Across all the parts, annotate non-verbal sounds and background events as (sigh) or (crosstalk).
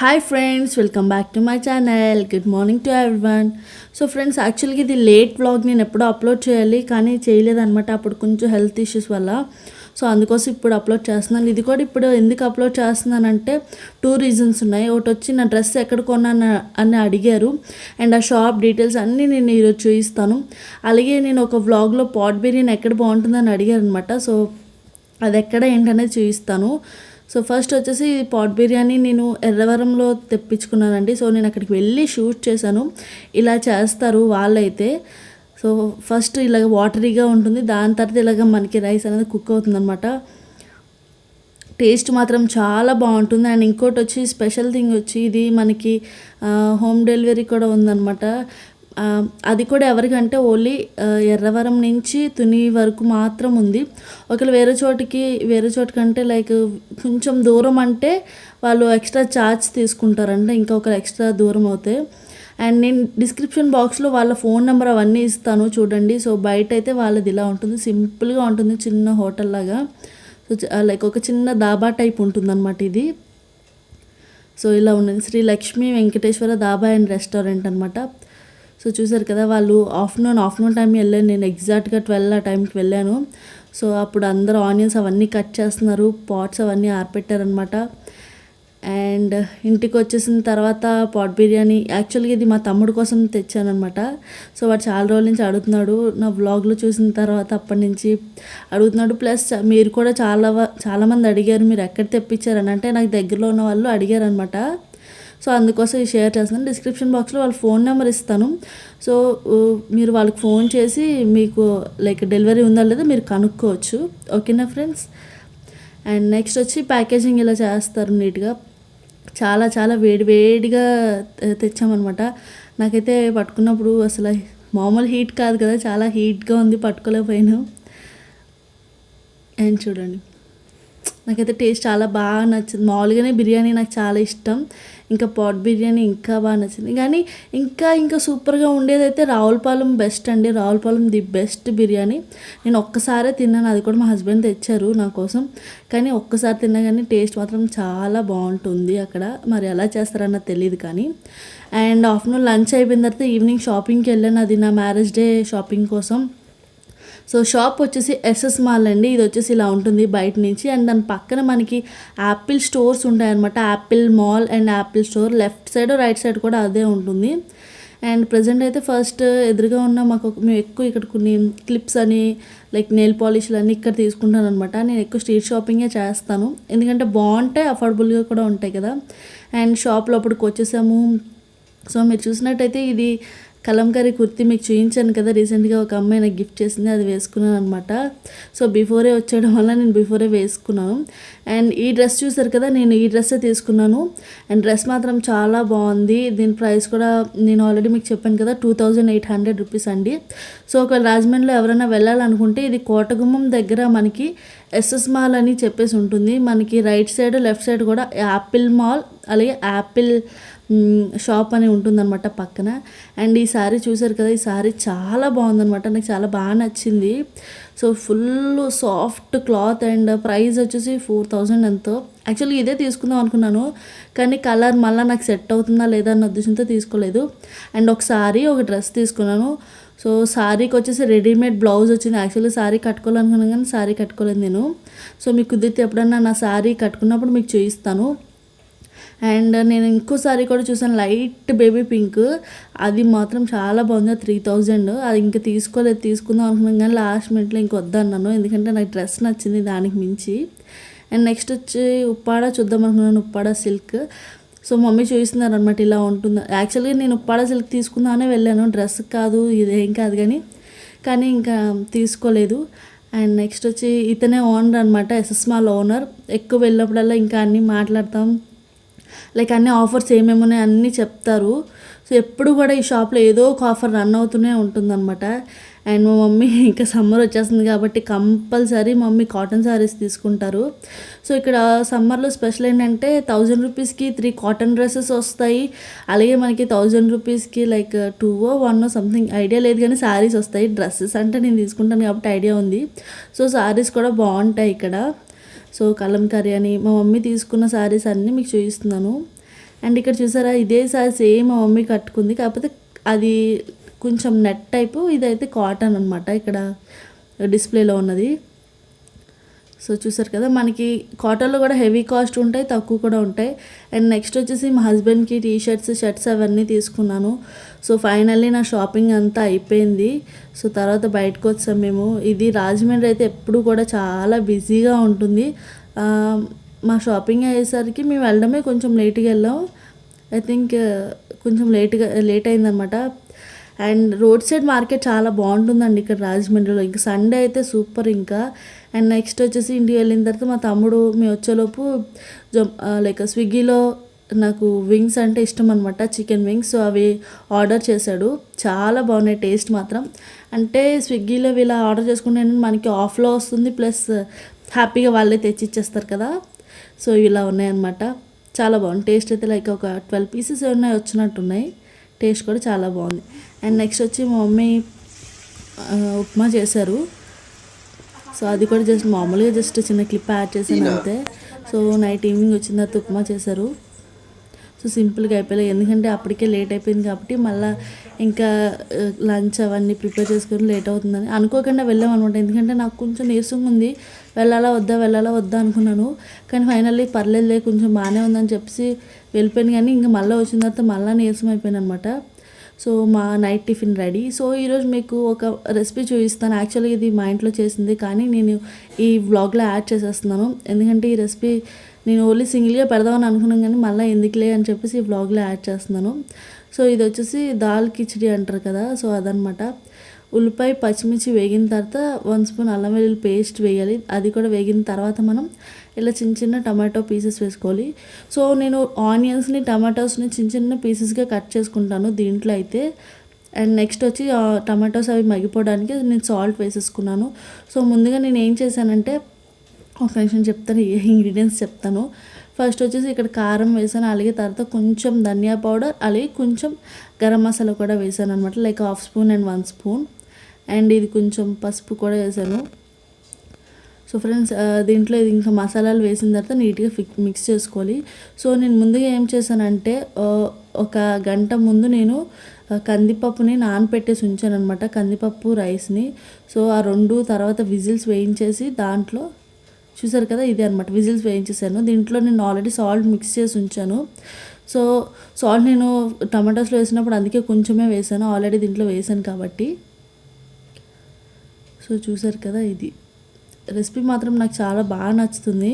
Hi friends welcome back to my channel good morning to everyone so friends యాక్చువల్గా ఇది late vlog నేను ఎప్పుడో upload చేయాలి కానీ చేయలేదనమాట అప్పుడు కొంచెం హెల్త్ ఇష్యూస్ వల్ల. సో అందుకోసం ఇప్పుడు అప్లోడ్ చేస్తున్నాను. ఇది కూడా ఇప్పుడు ఎందుకు అప్లోడ్ చేస్తున్నానంటే టూ రీజన్స్ ఉన్నాయి. ఒకటి వచ్చి నా డ్రెస్ ఎక్కడ కొన్నాను అని అడిగారు. అండ్ ఆ షాప్ డీటెయిల్స్ అన్నీ నేను ఈరోజు చూపిస్తాను. అలాగే నేను ఒక వ్లాగ్లో పాట్ బిర్యానీ ఎక్కడ బాగుంటుందని అడిగారు అనమాట సో అది ఎక్కడ ఏంటనేది చూపిస్తాను. సో ఫస్ట్ వచ్చేసి పాట్ బిర్యానీ నేను ఎర్రవరంలో తెప్పించుకున్నానండి. సో నేను అక్కడికి వెళ్ళి షూట్ చేశాను. ఇలా చేస్తారు వాళ్ళైతే. సో ఫస్ట్ ఇలాగ వాటరీగా ఉంటుంది. దాని తర్వాత ఇలాగ మనకి రైస్ అనేది కుక్ అవుతుంది అనమాట టేస్ట్ మాత్రం చాలా బాగుంటుంది. అండ్ ఇంకోటి వచ్చి స్పెషల్ థింగ్ వచ్చి ఇది మనకి హోమ్ డెలివరీ కూడా ఉందన్నమాట. అది కూడా ఎవరికంటే ఓన్లీ ఎర్రవరం నుంచి తుని వరకు మాత్రం ఉంది. ఒకవేళ వేరే చోటికి వేరే చోటుకంటే లైక్ కొంచెం దూరం అంటే వాళ్ళు ఎక్స్ట్రా ఛార్జ్ తీసుకుంటారంట ఇంకా ఒక ఎక్స్ట్రా దూరం అవుతే. అండ్ నేను డిస్క్రిప్షన్ బాక్స్లో వాళ్ళ ఫోన్ నెంబర్ అవన్నీ ఇస్తాను చూడండి. సో బయట అయితే వాళ్ళది ఇలా ఉంటుంది సింపుల్గా ఉంటుంది చిన్న హోటల్ లాగా. సో లైక్ ఒక చిన్న దాబా టైప్ ఉంటుందన్నమాట ఇది. సో ఇలా ఉన్నది. శ్రీ లక్ష్మీ వెంకటేశ్వర దాబా అండ్ రెస్టారెంట్ అనమాట సో చూసారు కదా వాళ్ళు ఆఫ్టర్నూన్ ఆఫ్టర్నూన్ టైం వెళ్ళాను. నేను ఎగ్జాక్ట్గా ట్వెల్వ్ ఆ టైంకి వెళ్ళాను. సో అప్పుడు అందరూ ఆనియన్స్ అవన్నీ కట్ చేస్తున్నారు పాట్స్ అవన్నీ ఆర్పెట్టారనమాట అండ్ ఇంటికి వచ్చేసిన తర్వాత పాట్ బిర్యానీ యాక్చువల్గా ఇది మా తమ్ముడు కోసం తెచ్చానమాట సో వాడు చాలా రోజుల నుంచి అడుగుతున్నాడు నా వ్లాగ్లో చూసిన తర్వాత అప్పటి నుంచి అడుగుతున్నాడు. ప్లస్ మీరు కూడా చాలా చాలామంది అడిగారు మీరు ఎక్కడ తెప్పించారని. అంటే నాకు దగ్గరలో ఉన్న వాళ్ళు అడిగారనమాట సో అందుకోసం ఇది షేర్ చేస్తున్నాను. డిస్క్రిప్షన్ బాక్స్లో వాళ్ళ ఫోన్ నెంబర్ ఇస్తాను. సో మీరు వాళ్ళకి ఫోన్ చేసి మీకు లైక్ డెలివరీ ఉందా లేదా మీరు కనుక్కోవచ్చు. ఓకేనా ఫ్రెండ్స్? అండ్ నెక్స్ట్ వచ్చి ప్యాకేజింగ్ ఇలా చేస్తారు నీట్గా. చాలా చాలా వేడివేడిగా తెచ్చామన్నమాట. నాకైతే పట్టుకున్నప్పుడు అసలు మామూలు హీట్ కాదు కదా చాలా హీట్గా ఉంది పట్టుకోలేకపోయాను. అండ్ చూడండి. నాకైతే టేస్ట్ చాలా బాగా నచ్చింది. మామూలుగానే బిర్యానీ నాకు చాలా ఇష్టం. ఇంకా పాట్ బిర్యానీ ఇంకా బాగా నచ్చింది. కానీ ఇంకా ఇంకా సూపర్గా ఉండేదైతే రావులపాలెం బెస్ట్ అండి. Ravulapalem the best biryani. నేను ఒక్కసారే తిన్నాను. అది కూడా మా హస్బెండ్ తెచ్చారు నా కోసం. కానీ ఒక్కసారి తిన్నా కానీ టేస్ట్ మాత్రం చాలా బాగుంటుంది అక్కడ. మరి ఎలా చేస్తారన్నది తెలియదు కానీ. అండ్ ఆఫ్టర్నూన్ లంచ్ అయిపోయిన తర్వాత ఈవినింగ్ షాపింగ్కి వెళ్ళాను. అది నా మ్యారేజ్ డే షాపింగ్ కోసం. సో షాప్ వచ్చేసి ఎస్ఎస్ మాల్ అండి. ఇది వచ్చేసి ఇలా ఉంటుంది బయట నుంచి. అండ్ దాని పక్కన మనకి యాపిల్ స్టోర్స్ ఉంటాయన్నమాట. Apple mall and Apple store. Left side right side కూడా అదే ఉంటుంది. అండ్ ప్రజెంట్ అయితే ఫస్ట్ ఎదురుగా ఉన్న మాకు మేము ఎక్కువ ఇక్కడ కొన్ని క్లిప్స్ అని లైక్ నెయిల్ పాలిష్లు అన్నీ ఇక్కడ తీసుకుంటాను అనమాట నేను ఎక్కువ స్ట్రీట్ షాపింగే చేస్తాను. ఎందుకంటే బాగుంటాయి అఫోర్డబుల్గా కూడా ఉంటాయి కదా. అండ్ షాప్ లోపలికి వచ్చేసాము. సో మీరు చూసినట్టయితే ఇది కలంకారీ కుర్తి మీకు చూపించాను కదా రీసెంట్గా ఒక అమ్మాయి నాకు గిఫ్ట్ చేసింది అది వేసుకున్నాను అనమాట సో బిఫోరే వచ్చేయడం వల్ల నేను బిఫోరే వేసుకున్నాను. అండ్ ఈ డ్రెస్ చూసారు కదా నేను ఈ డ్రెస్సే తీసుకున్నాను. అండ్ డ్రెస్ మాత్రం చాలా బాగుంది. దీని ప్రైస్ కూడా నేను ఆల్రెడీ మీకు చెప్పాను కదా two thousand eight hundred rupees అండి. సో ఒక రాజమండ్రిలో ఎవరైనా వెళ్ళాలనుకుంటే ఇది కోటగుమ్మం దగ్గర మనకి ఎస్ఎస్ మాల్ అని చెప్పేసి ఉంటుంది. మనకి రైట్ సైడ్ లెఫ్ట్ సైడ్ కూడా యాపిల్ మాల్ అలాగే యాపిల్ షాప్ అని ఉంటుందన్నమాట పక్కన. అండ్ ఈ సారీ చూసారు కదా ఈ సారీ చాలా బాగుందనమాట నాకు చాలా బాగా నచ్చింది. So full soft cloth and price వచ్చేసి ఫోర్ థౌజండ్ ఎంతో. యాక్చువల్లీ ఇదే తీసుకుందాం అనుకున్నాను. కానీ కలర్ మళ్ళీ నాకు సెట్ అవుతుందా లేదా అన్న ఉద్దేశంతో తీసుకోలేదు. అండ్ ఒక సారీ ఒక డ్రెస్ తీసుకున్నాను. సో సారీకి వచ్చేసి రెడీమేడ్ బ్లౌజ్ వచ్చింది. యాక్చువల్లీ సారీ కట్టుకోవాలనుకున్నాను కానీ సారీ కట్టుకోలేదు నేను. సో మీకు కుదిరితే ఎప్పుడన్నా నా సారీ కట్టుకున్నప్పుడు మీకు చూపిస్తాను. అండ్ నేను ఇంకోసారి కూడా చూసాను లైట్ బేబీ పింక్. అది మాత్రం చాలా బాగుంది త్రీ థౌజండ్ అది ఇంకా తీసుకోలేదు తీసుకుందాం అనుకున్నాను కానీ లాస్ట్ మినిట్లో ఇంక వద్దన్నాను. ఎందుకంటే నాకు డ్రెస్ నచ్చింది దానికి మించి. అండ్ నెక్స్ట్ వచ్చి ఉప్పాడ చూద్దాం అనుకున్నాను ఉప్పాడ సిల్క్ సో మమ్మీ చూస్తున్నారు అనమాట ఇలా ఉంటుంది. యాక్చువల్గా నేను ఉప్పాడ సిల్క్ తీసుకుందామనే వెళ్ళాను డ్రెస్ కాదు ఇదేం కాదు కానీ. కానీ ఇంకా తీసుకోలేదు. అండ్ నెక్స్ట్ వచ్చి ఇతనే ఓనర్ అనమాట ఎస్ఎస్ మాల్ ఓనర్ ఎక్కువ వెళ్ళినప్పుడల్లా ఇంకా అన్నీ మాట్లాడతాం. లైక్ అన్ని ఆఫర్స్ ఏమేమి ఉన్నాయి అన్నీ చెప్తారు. సో ఎప్పుడు కూడా ఈ షాప్లో ఏదో ఒక ఆఫర్ రన్ అవుతూనే ఉంటుందన్నమాట. అండ్ మా మమ్మీ (laughs) ఇంకా సమ్మర్ వచ్చేస్తుంది కాబట్టి కంపల్సరీ మమ్మీ కాటన్ శారీస్ తీసుకుంటారు. సో ఇక్కడ సమ్మర్లో స్పెషల్ ఏంటంటే థౌజండ్ రూపీస్కి త్రీ కాటన్ డ్రెస్సెస్ వస్తాయి. అలాగే మనకి థౌజండ్ రూపీస్కి like two one something idea లేదు కానీ శారీస్ వస్తాయి. డ్రెస్సెస్ అంటే నేను తీసుకుంటాను కాబట్టి ఐడియా ఉంది. సో శారీస్ కూడా బాగుంటాయి ఇక్కడ. సో కలంకారీ అని మా మమ్మీ తీసుకున్న శారీస్ అన్నీ మీకు చూపిస్తున్నాను. అండ్ ఇక్కడ చూసారా ఇదే శారీ సేమ్ మా మమ్మీ కట్టుకుంది. కాకపోతే అది కొంచెం నెట్ టైపు ఇదైతే కాటన్ అనమాట ఇక్కడ డిస్ప్లేలో ఉన్నది. సో చూసారు కదా మనకి కాటన్లో కూడా హెవీ కాస్ట్ ఉంటాయి తక్కువ కూడా ఉంటాయి. అండ్ నెక్స్ట్ వచ్చేసి మా హస్బెండ్కి టీ షర్ట్స్ షర్ట్స్ అవన్నీ తీసుకున్నాను. సో ఫైనల్లీ నా షాపింగ్ అంతా అయిపోయింది. సో తర్వాత బయటకు వచ్చాం మేము. ఇది రాజమండ్రి అయితే ఎప్పుడు కూడా చాలా బిజీగా ఉంటుంది. మా షాపింగ్ అయ్యేసరికి మేము వెళ్ళడమే కొంచెం లేట్గా వెళ్ళాం. ఐ థింక్ కొంచెం లేట్గా లేట్ అయిందనమాట అండ్ రోడ్ సైడ్ మార్కెట్ చాలా బాగుంటుందండి ఇక్కడ రాజమండ్రిలో. ఇంకా సండే అయితే సూపర్ ఇంకా. అండ్ నెక్స్ట్ వచ్చేసి ఇంటికి వెళ్ళిన తర్వాత మా తమ్ముడు మేము వచ్చేలోపు లైక్ స్విగ్గీలో నాకు వింగ్స్ అంటే ఇష్టం అనమాట చికెన్ వింగ్స్ సో అవి ఆర్డర్ చేశాడు. చాలా బాగున్నాయి టేస్ట్ మాత్రం. అంటే స్విగ్గీలో ఇలా ఆర్డర్ చేసుకుంటే మనకి ఆఫ్లో వస్తుంది ప్లస్ హ్యాపీగా వాళ్ళే తెచ్చి ఇచ్చేస్తారు కదా. సో ఇలా ఉన్నాయన్నమాట చాలా బాగుంది. టేస్ట్ అయితే లైక్ ఒక ట్వెల్వ్ పీసెస్ ఉన్నాయి వచ్చినట్టున్నాయి. టేస్ట్ కూడా చాలా బాగుంది. అండ్ నెక్స్ట్ వచ్చి మా మమ్మీ ఉప్మా చేశారు. సో అది కూడా జస్ట్ మామూలుగా జస్ట్ చిన్న క్లిప్ యాడ్ చేశాను అంతే. సో నైట్ ఈవినింగ్ వచ్చిన తర్వాత ఉప్మా చేశారు. సో సింపుల్గా అయిపోయాయి ఎందుకంటే అప్పటికే లేట్ అయిపోయింది కాబట్టి మళ్ళీ ఇంకా లంచ్ అవన్నీ ప్రిపేర్ చేసుకొని లేట్ అవుతుందని అనుకోకుండా వెళ్ళాం అనమాట ఎందుకంటే నాకు కొంచెం నీరసంగా ఉంది. వెళ్ళాలా వద్దా వెళ్ళాలా వద్దా అనుకున్నాను. కానీ ఫైనల్లీ పర్లేదులే కొంచెం బాగానే ఉందని చెప్పేసి వెళ్ళిపోయాను. కానీ ఇంకా మళ్ళీ వచ్చిన తర్వాత మళ్ళీ నీరసం అయిపోయాను అనమాట సో మా నైట్ టిఫిన్ రెడీ. సో ఈరోజు మీకు ఒక రెసిపీ చూపిస్తాను. యాక్చువల్గా ఇది మా ఇంట్లో చేసింది కానీ నేను ఈ వ్లాగ్లో యాడ్ చేసేస్తున్నాను. ఎందుకంటే ఈ రెసిపీ నేను ఓన్లీ సింగిల్గా పెడదామని అనుకున్నాను కానీ మళ్ళీ ఎందుకులే అని చెప్పేసి ఈ వ్లాగ్లో యాడ్ చేస్తున్నాను. సో ఇది వచ్చేసి దాల్ కిచడీ అంటారు కదా సో అదనమాట. ఉల్లిపాయ పచ్చిమిర్చి వేగిన తర్వాత వన్ స్పూన్ అల్లం వెల్లుల్లి పేస్ట్ వేయాలి. అది కూడా వేగిన తర్వాత మనం ఇలా చిన్న చిన్న టమాటో పీసెస్ వేసుకోవాలి. సో నేను ఆనియన్స్ని టమాటోస్ని చిన్న చిన్న పీసెస్గా కట్ చేసుకుంటాను దీంట్లో అయితే. అండ్ నెక్స్ట్ వచ్చి టమాటోస్ అవి మగ్గిపోవడానికి నేను సాల్ట్ వేసేసుకున్నాను. సో ముందుగా నేను ఏం చేశానంటే ఒక నిమిషం చెప్తాను ఏ ఇంగ్రీడియంట్స్ చెప్తాను. ఫస్ట్ వచ్చేసి ఇక్కడ కారం వేసాను అలాగే తర్వాత కొంచెం ధనియా పౌడర్ అలాగే కొంచెం గరం మసాలా కూడా వేసాను అనమాట like half spoon and one spoon. And ఇది కొంచెం పసుపు కూడా వేసాను. సో ఫ్రెండ్స్ దీంట్లో ఇది ఇంకా మసాలాలు వేసిన తర్వాత నీట్గా ఫిక్ మిక్స్ చేసుకోవాలి. సో నేను ముందుగా ఏం చేశానంటే ఒక గంట ముందు నేను కందిపప్పుని నానపెట్టేసి ఉంచాను అనమాట కందిపప్పు రైస్ని. సో ఆ రెండు తర్వాత విజిల్స్ వేయించేసి దాంట్లో చూసారు కదా ఇదే అనమాట విజిల్స్ వేయించేసాను. దీంట్లో నేను ఆల్రెడీ సాల్ట్ మిక్స్ చేసి ఉంచాను. సో సాల్ట్ నేను టమాటాస్లో వేసినప్పుడు అందుకే కొంచెమే వేసాను ఆల్రెడీ దీంట్లో వేసాను కాబట్టి. సో చూసారు కదా ఇది. రెసిపీ మాత్రం నాకు చాలా బాగా నచ్చుతుంది.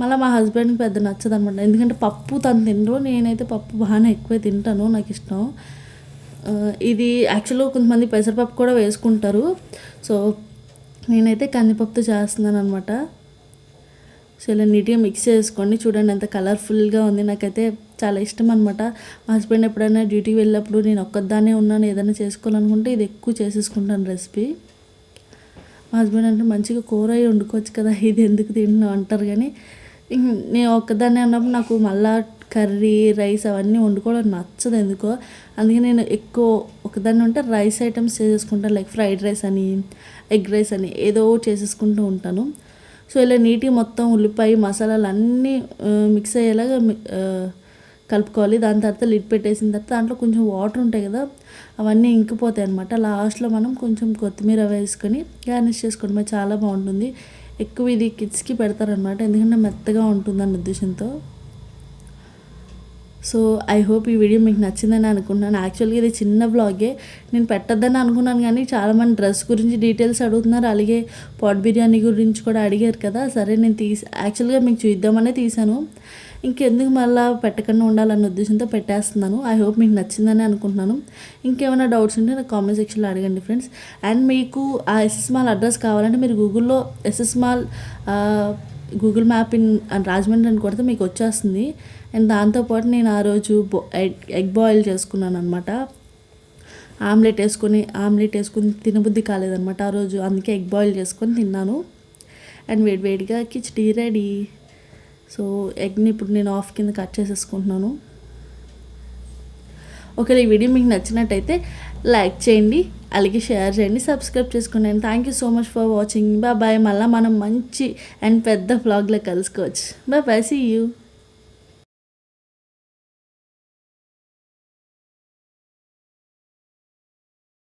మళ్ళీ మా హస్బెండ్కి పెద్ద నచ్చదు అనమాట ఎందుకంటే పప్పు తను తినరు నేనైతే పప్పు బాగానే ఎక్కువ తింటాను నాకు ఇష్టం. ఇది యాక్చువల్గా కొంతమంది పెసరపప్పు కూడా వేసుకుంటారు. సో నేనైతే కందిపప్పుతో చేస్తున్నాను అనమాట సో ఇలా నీట్గా మిక్స్ చేసుకోండి. చూడండి ఎంత కలర్ఫుల్గా ఉంది. నాకైతే చాలా ఇష్టం అనమాట మా హస్బెండ్ ఎప్పుడైనా డ్యూటీకి వెళ్ళినప్పుడు నేను ఒక్కదానే ఉన్నాను. ఏదైనా చేసుకోవాలనుకుంటే ఇది ఎక్కువ చేసేసుకుంటాను రెసిపీ. మా హస్బెండ్ అంటే మంచిగా కూర అయి వండుకోవచ్చు కదా ఇది ఎందుకు తింటున్నావు అంటారు కానీ నేను ఒక్కదాన్నే అన్నప్పుడు నాకు మళ్ళా కర్రీ రైస్ అవన్నీ వండుకోవడం నచ్చదు ఎందుకో. అందుకే నేను ఎక్కువ ఒకదాన్ని ఉంటే రైస్ ఐటమ్స్ చేసేసుకుంటాను లైక్ ఫ్రైడ్ రైస్ అని ఎగ్ రైస్ అని ఏదో చేసేసుకుంటూ ఉంటాను. సో ఇలా నీట్గా మొత్తం ఉల్లిపాయ మసాలాలు అన్నీ మిక్స్ అయ్యేలాగా మి- కలుపుకోవాలి. దాని తర్వాత లిడ్ పెట్టేసిన తర్వాత దాంట్లో కొంచెం వాటర్ ఉంటాయి కదా అవన్నీ ఇంకిపోతాయి అనమాట లాస్ట్లో మనం కొంచెం కొత్తిమీర వేసుకొని గార్నిష్ చేసుకోవడమే చాలా బాగుంటుంది. ఎక్కువ ఇది కిడ్స్కి పెడతారనమాట ఎందుకంటే మెత్తగా ఉంటుందన్న ఉద్దేశంతో. సో ఐ హోప్ ఈ వీడియో మీకు నచ్చిందని అనుకుంటున్నాను. యాక్చువల్గా ఇది చిన్న బ్లాగే నేను పెట్టద్దని అనుకున్నాను కానీ చాలామంది డ్రెస్ గురించి డీటెయిల్స్ అడుగుతున్నారు. అలాగే పాట్ బిర్యానీ గురించి కూడా అడిగారు కదా. సరే నేను తీసి యాక్చువల్గా మీకు చూద్దామనే తీసాను ఇంకెందుకు మళ్ళీ పెట్టకుండా ఉండాలన్న ఉద్దేశంతో పెట్టేస్తున్నాను. ఐ హోప్ మీకు నచ్చిందని అనుకుంటున్నాను. ఇంకేమైనా డౌట్స్ ఉంటే నాకు కామెంట్ సెక్షన్లో అడగండి ఫ్రెండ్స్ అండ్ మీకు ఆ ఎస్ఎస్ మాల్ అడ్రస్ కావాలంటే మీరు గూగుల్లో S S mall Google map in Rajahmundry అని కొడితే మీకు వచ్చేస్తుంది. అండ్ దాంతోపాటు నేను ఆ రోజు బో ఎగ్ ఎగ్ బాయిల్ చేసుకున్నాను అనమాట ఆమ్లెట్ వేసుకొని ఆమ్లెట్ వేసుకొని తినబుద్ధి కాలేదనమాట ఆ రోజు. అందుకే ఎగ్ బాయిల్ చేసుకొని తిన్నాను. అండ్ వేడి వేడిగా కిచడీ రెడీ. సో ఎగ్ని ఇప్పుడు నేను ఆఫ్ కింద కట్ చేసేసుకుంటున్నాను. ఒకవేళ ఈ వీడియో మీకు నచ్చినట్టయితే లైక్ చేయండి. అలాగే షేర్ చేయండి సబ్స్క్రైబ్ చేసుకోండి. Thank you so much for watching bye bye మళ్ళీ మనం మంచి అండ్ పెద్ద బ్లాగ్లో కలుసుకోవచ్చు. Bye bye see you